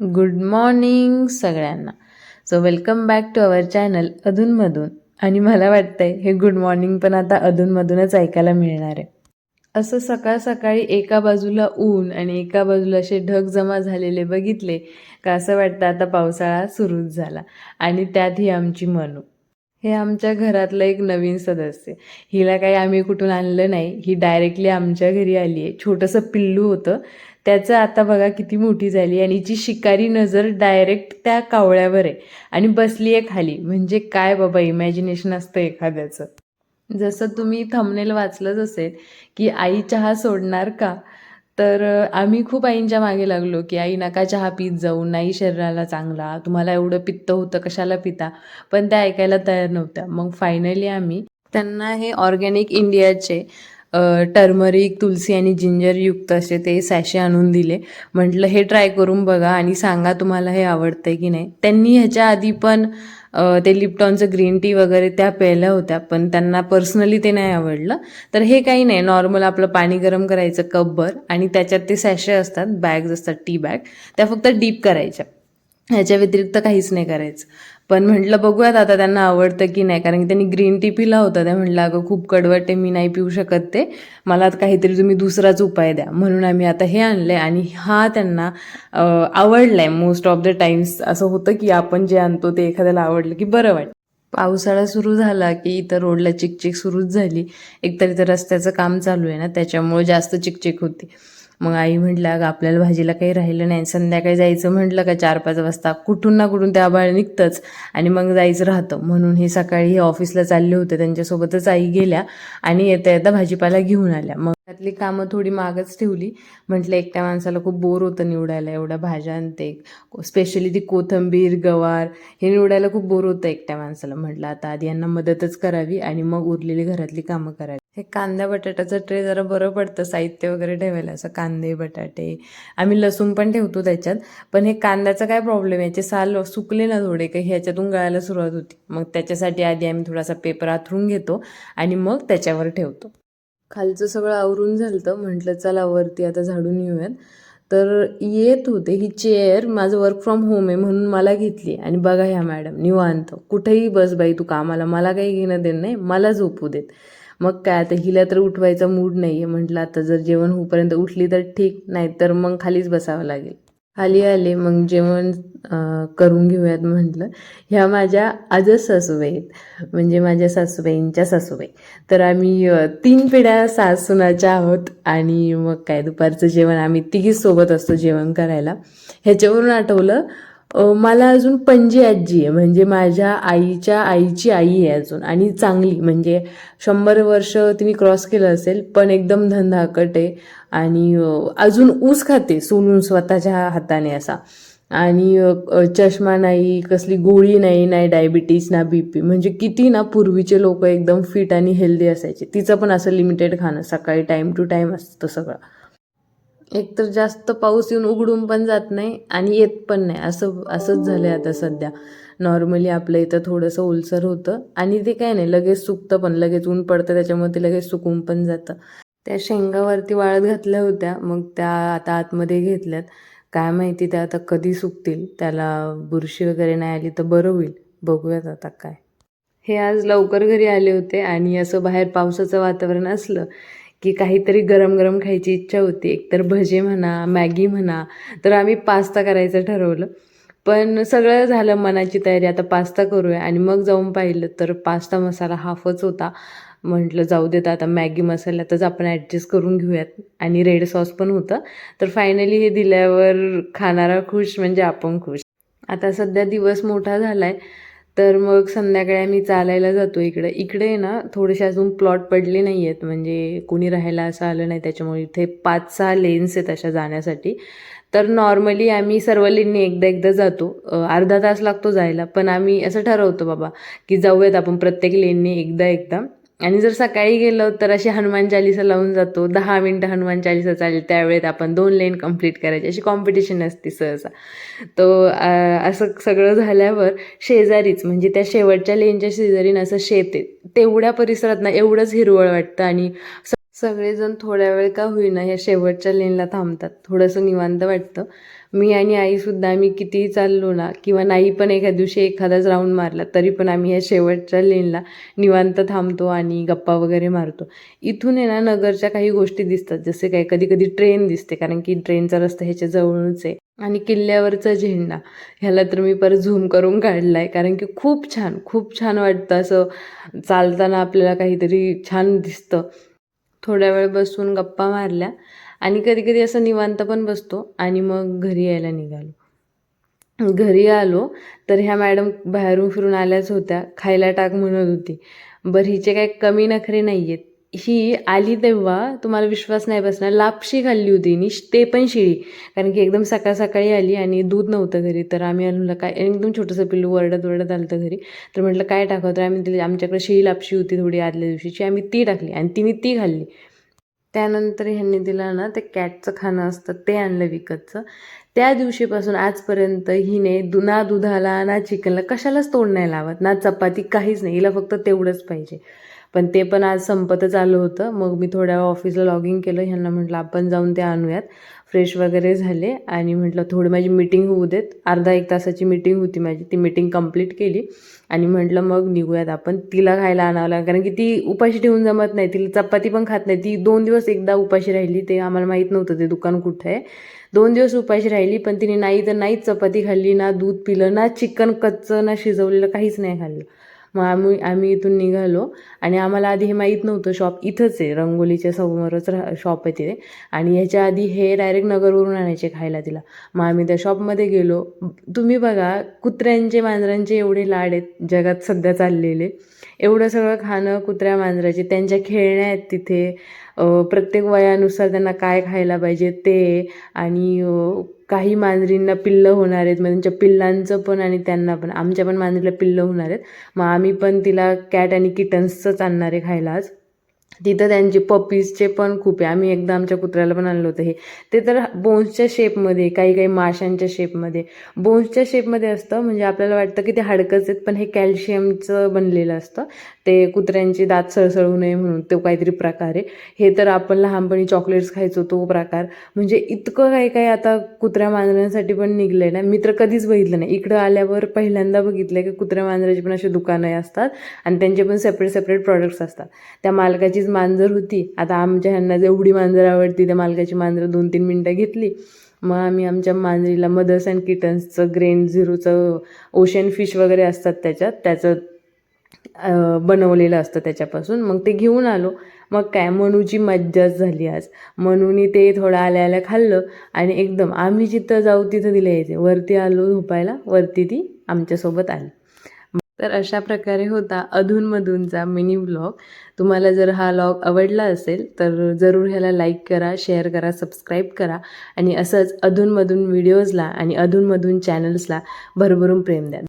Good morning सगळ्यांना. So welcome back to our channel अधूनमधून आणि मला वाटतंय हे गुड मॉर्निंग पण आता अधूनमधूनच ऐकायला मिळणार आहे. असं सकाळ सकाळी एका बाजूला ऊन आणि एका बाजूला असे ढग जमा झालेले बघितले का असं वाटतं आता पावसाळा सुरूच झाला. आणि त्यात ही आमची मनू. हे आमच्या घरातलं एक नवीन सदस्य. हिला काही आम्ही कुठून आणलं नाही. ही डायरेक्टली आमच्या घरी आली आहे छोटंसं पिल्लू होतं. त्याचं आता बघा किती मोठी झाली आणि जी शिकारी नजर डायरेक्ट त्या कावळ्यावर आहे. आणि बसली आहे खाली. म्हणजे काय बाबा इमॅजिनेशन असतं एखाद्याचं. जसं तुम्ही थंबनेल वाचलंच असेल की आई चहा सोडणार का? तर आम्ही खूप आईंच्या मागे लागलो की आई नका चहा पीत जाऊ. नाही शरीराला चांगला. तुम्हाला एवढं पित्त होतं कशाला पिता? पण त्या ऐकायला तयार नव्हत्या. मग फायनली आम्ही त्यांना हे ऑर्गॅनिक इंडियाचे टर्मरिक तुलसी आणि जिंजर युक्त असे ते सॅशे आणून दिले. म्हटलं हे ट्राय करून बघा आणि सांगा तुम्हाला हे आवडतंय की नाही. त्यांनी ह्याच्या आधी पण ते लिप्टॉनचं ग्रीन टी वगैरे त्या प्यायल्या होत्या पण त्यांना पर्सनली ते नाही आवडलं. तर हे काही नाही नॉर्मल आपलं पाणी गरम करायचं कपभर आणि त्याच्यात ते सॅशे असतात बॅग्स असतात टी बॅग त्या फक्त डीप करायच्या. ह्याच्या व्यतिरिक्त काहीच नाही करायचं. पण म्हटलं बघूयात आता त्यांना आवडतं की नाही. कारण की त्यांनी ग्रीन टी पिला होता. त्या म्हटलं अगं खूप कडवट आहे मी नाही पिऊ शकत ते. मला आता काहीतरी तुम्ही दुसराच उपाय द्या. म्हणून आम्ही आता हे आणलं आहे आणि हा त्यांना आवडला आहे मोस्ट ऑफ द टाइम्स असं होतं की आपण जे आणतो ते एखाद्याला आवडलं की बरं वाटतं. पावसाळा सुरू झाला की इथं रोडला चिकचिक सुरूच झाली. एकतर इथं रस्त्याचं काम चालू आहे ना त्याच्यामुळे जास्त चिकचिक होती. मग आई म्हटलं आपल्याला भाजीला काही राहिलं नाही. संध्याकाळी जायचं म्हटलं का चार पाच वाजता? कुठून ना कुठून त्या आबाळ निघतंच. आणि मग जायचं राहतं. म्हणून हे सकाळी हे ऑफिसला चालले होते. त्यांच्यासोबतच आई गेल्या आणि येता येता भाजीपाला घेऊन आल्या. मग त्यातली कामं थोडी मागच ठेवली. म्हटलं एकट्या माणसाला खूप बोर होतं निवडायला. एवढ्या भाज्या आणि ते स्पेशली ती कोथंबीर गवार हे निवडायला खूप बोर होतं एकट्या माणसाला. म्हटलं आता आधी यांना मदतच करावी आणि मग उरलेली घरातली कामं करावी. हे कांदा बटाट्याचं ट्रे जरा बरं पडतं साहित्य वगैरे ठेवायला असं कांदे बटाटे. आम्ही लसूण पण ठेवतो त्याच्यात पण हे कांद्याचा काय प्रॉब्लेम याचे साल सुकले ना थोडे काही ह्याच्यातून गळायला सुरुवात होती. मग त्याच्यासाठी आधी आम्ही थोडासा पेपर आथरून घेतो आणि मग त्याच्यावर ठेवतो. खालचं सगळं आवरून झालं म्हटलं चला वरती आता झाडून येऊयात. तर येत होते. ही चेअर माझं वर्क फ्रॉम होम आहे म्हणून मला घेतली. आणि बघा ह्या मॅडम निवांत. कुठेही बस बाई तू कामाला मला काही घेणं देणं नाही मला झोपू देत. मग काय आता हिला तर उठवायचा मूड नाही आहे म्हटलं आता जर जेवण होईपर्यंत उठली तर ठीक नाही तर मग खालीच बसावं लागेल. खाली आले मग जेवण करून घेऊयात म्हटलं. ह्या माझ्या आज सासूबाई आहेत म्हणजे माझ्या सासूबाईंच्या सासूबाई. तर आम्ही तीन पिढ्या सासूनाच्या आहोत आणि मग काय दुपारचं जेवण आम्ही तिघीच सोबत असतो जेवण करायला. ह्याच्यावरून आठवलं मला अजून पणजी आजी आहे. म्हणजे माझ्या आईच्या आईची आई आहे अजून आणि चांगली. म्हणजे शंभर वर्ष तिने क्रॉस केलं असेल पण एकदम धंदाकट आहे आणि अजून ऊस खाते सोलून स्वतःच्या हाताने असा. आणि चष्मा नाही कसली गोळी नाही नाही डायबिटीस ना बी पी म्हणजे किती ना पूर्वीचे लोक एकदम फिट आणि हेल्दी असायचे. तिचं पण असं लिमिटेड खाणं सकाळी टाईम टू टाईम असतं सगळं. एकतर जास्त पाऊस येऊन उघडून पण जात नाही आणि येत पण नाही. असं असंच झालं आहे आता सध्या. नॉर्मली आपलं इथं थोडंसं ओलसर होतं आणि ते काय नाही लगेच सुकतं पण लगेच ऊन पडतं त्याच्यामुळे ते लगेच सुकून पण जातं. त्या शेंगावरती वाळत घातल्या होत्या मग त्या आता आतमध्ये घेतल्यात. काय माहिती त्या आता कधी सुकतील? त्याला बुरशी वगैरे नाही आली तर बरं होईल. बघूयात आता काय. हे आज लवकर घरी आले होते आणि असं बाहेर पावसाचं वातावरण असलं की काहीतरी गरम गरम खायची इच्छा होती. एकतर भजे म्हणा मॅगी म्हणा तर आम्ही पास्ता करायचं ठरवलं. पण सगळं झालं मनाची तयारी आता पास्ता करूया. आणि मग जाऊन पाहिलं तर पास्ता मसाला हाफच होता. म्हटलं जाऊ देत आता मॅगी मसाल्यातच आपण ॲडजस्ट करून घेऊयात. आणि रेड सॉस पण होतं. तर फायनली हे दिल्यावर खाणारा खुश म्हणजे आपण खुश. आता सध्या दिवस मोठा झाला आहे तर मग संध्याकाळी आम्ही चालायला जातो इकडे. इकडे ना थोडेसे अजून प्लॉट पडले नाही आहेत म्हणजे कुणी राहायला असं आलं नाही त्याच्यामुळे इथे पाच सहा लेन्स आहेत अशा जाण्यासाठी. तर नॉर्मली आम्ही सर्व लेननी एकदा एकदा जातो. अर्धा तास लागतो जायला. पण आम्ही असं ठरवतो बाबा की जाऊयात आपण प्रत्येक लेननी एकदा एकदा. आणि जर सकाळी गेलो तर अशी हनुमान चालिसा लावून जातो. दहा मिनटं हनुमान चालिसा चालेल त्यावेळेत आपण दोन लेन कंप्लीट करायची. अशी कॉम्पिटिशन असते सहसा. तो असं सगळं झाल्यावर शेजारीच म्हणजे त्या शेवटच्या लेनच्या शेजारीनं असं शेत आहे तेवढ्या परिसरात ना एवढंच हिरवळ वाटतं आणि सगळेजण थोड्या वेळ का होईना या शेवटच्या लेनला थांबतात. थोडंसं निवांत वाटतं. मी आणि आईसुद्धा आम्ही कितीही चाललो ना किंवा नाही पण एखाद्या दिवशी एखादाच राऊंड मारला तरी पण आम्ही या शेवटच्या लेनला निवांत थांबतो आणि गप्पा वगैरे मारतो. इथून आहे ना नगरच्या काही गोष्टी दिसतात. जसे काय कधी कधी ट्रेन दिसते कारण की ट्रेनचा रस्ता ह्याच्या जवळच आहे. आणि किल्ल्यावरचा झेंडा ह्याला तर मी परत झूम करून काढला आहे कारण की खूप छान खूप छान वाटतं असं चालताना आपल्याला काहीतरी छान दिसतं. थोड्या वेळ बसून गप्पा मारल्या आणि कधी कधी असं निवांत पण बसतो आणि मग घरी यायला निघालो. घरी आलो तर ह्या मॅडम बाहेरून फिरून आल्याच होत्या खायला टाक म्हणत होती. बरं हिचे काही कमी नखरे नाही आहेत ही आली तेव्हा तुम्हाला विश्वास नाही बसणार. लापशी खाल्ली होती हिने ते पण शिळी. कारण की एकदम सकाळ सकाळी आली आणि दूध नव्हतं घरी. तर आम्ही म्हणलं काय एकदम छोटंसं पिल्लू वरडत वरडत आलं होतं घरी. तर म्हटलं काय टाकावं? तर आम्ही दिली आमच्याकडे शिळी लापशी होती थोडी आदल्या दिवशीची. आम्ही ती टाकली आणि तिने ती खाल्ली. त्यानंतर ह्यांनी दिला ना ते कॅटचं खाणं असतं ते आणलं विकतचं. त्या दिवशीपासून आजपर्यंत हिने दु ना दुधाला ना चिकनला कशालाच तोंड नाही लावत. ना चपाती काहीच नाही. हिला फक्त तेवढंच पाहिजे. पण ते पण आज संपतच आलं होतं. मग मी थोड्या वेळ ऑफिसला लॉगिंग केलं. ह्यांना म्हटलं आपण जाऊन ते आणूयात. फ्रेश वगैरे झाले आणि म्हटलं थोडी माझी मीटिंग होऊ देत. अर्धा एक तासाची मीटिंग होती माझी. ती मीटिंग कंप्लीट केली आणि म्हटलं मग निघूयात आपण. तिला खायला आणावं लागेल. कारण की ती उपाशी ठेवून जमत नाही. तिला चपाती पण खात नाही. ती दोन दिवस एकदा उपाशी राहिली. ते आम्हाला माहीत नव्हतं ते दुकान कुठं आहे. दोन दिवस उपाशी राहिली पण तिने नाही तर नाहीच चपाती खाल्ली ना दूध पिलं ना चिकन कच्चं ना शिजवलेलं काहीच नाही खाल्लं. मग आम्ही आम्ही इथून निघालो. आणि आम्हाला आधी हे माहीत नव्हतं शॉप इथंच आहे रंगोलीच्या समोरच रा शॉप आहे तिथे. आणि ह्याच्या आधी हे डायरेक्ट नगरवरून आणायचे खायला तिला. मग आम्ही त्या शॉपमध्ये गेलो. तुम्ही बघा कुत्र्यांचे मांजरांचे एवढे लाड आहेत जगात सध्या चाललेले. एवढं सगळं खाणं कुत्र्या मांजराचे त्यांच्या खेळण्या आहेत तिथे. प्रत्येक वयानुसार त्यांना काय खायला पाहिजे ते. आणि काही मांजरींना पिल्लं होणार आहेत मग त्यांच्या पिल्लांचं पण आणि त्यांना पण. आमच्या पण मांजरीला पिल्लं होणार आहेत. मग आम्ही पण तिला कॅट आणि किटन्सचंच आणणार आहे खायला आज. तिथं त्यांचे पपीजचे पण खूप आहे. आम्ही एकदा आमच्या कुत्र्याला पण आणलं होतं हे. ते तर बोन्सच्या शेपमध्ये काही काही माशांच्या शेपमध्ये बोन्सच्या शेपमध्ये असतं म्हणजे आपल्याला वाटतं की ते हाडकंच आहेत पण हे कॅल्शियमचं बनलेलं असतं. ते कुत्र्यांचे दात सळसळू नये म्हणून तो काहीतरी प्रकार आहे. हे तर आपण लहानपणी चॉकलेट्स खायचो तो प्रकार. म्हणजे इतकं काही काही आता कुत्र्या मांजरांसाठी पण निघलं आहे ना. मी तर कधीच बघितलं नाही. इकडं आल्यावर पहिल्यांदा बघितलं की कुत्र्या मांजराची पण असे दुकानं असतात आणि त्यांचे पण सेपरेट सेपरेट प्रॉडक्ट्स असतात. त्या मालकाची मांजर होती. आता आमच्या ह्यांना जेवढी मांजर आवडती त्या मालकाची मांजर दोन तीन मिनटं घेतली. मग आम्ही आमच्या मांजरीला मदर्स अँड किटन्सचं ग्रेन झिरोचं ओशन फिश वगैरे असतात त्याच्यात त्याचं बनवलेलं असतं त्याच्यापासून. मग ते घेऊन आलो. मग काय मनूची मज्जाच झाली आज. मनूनी ते थोडं आल्या आल्या खाल्लं आणि एकदम आम्ही जिथं जाऊ तिथं दिलं यायचे. वरती आलो झोपायला वरती ती आमच्यासोबत आली. तर अशा प्रकारे होता अधूनमधूनचा मिनी ब्लॉग. तुम्हाला जर हा लॉग आवडला असेल तर जरूर ह्याला लाईक करा शेअर करा सबस्क्राईब करा आणि असंच अधूनमधून व्हिडिओजला आणि अधूनमधून चॅनल्सला भरभरून प्रेम द्या.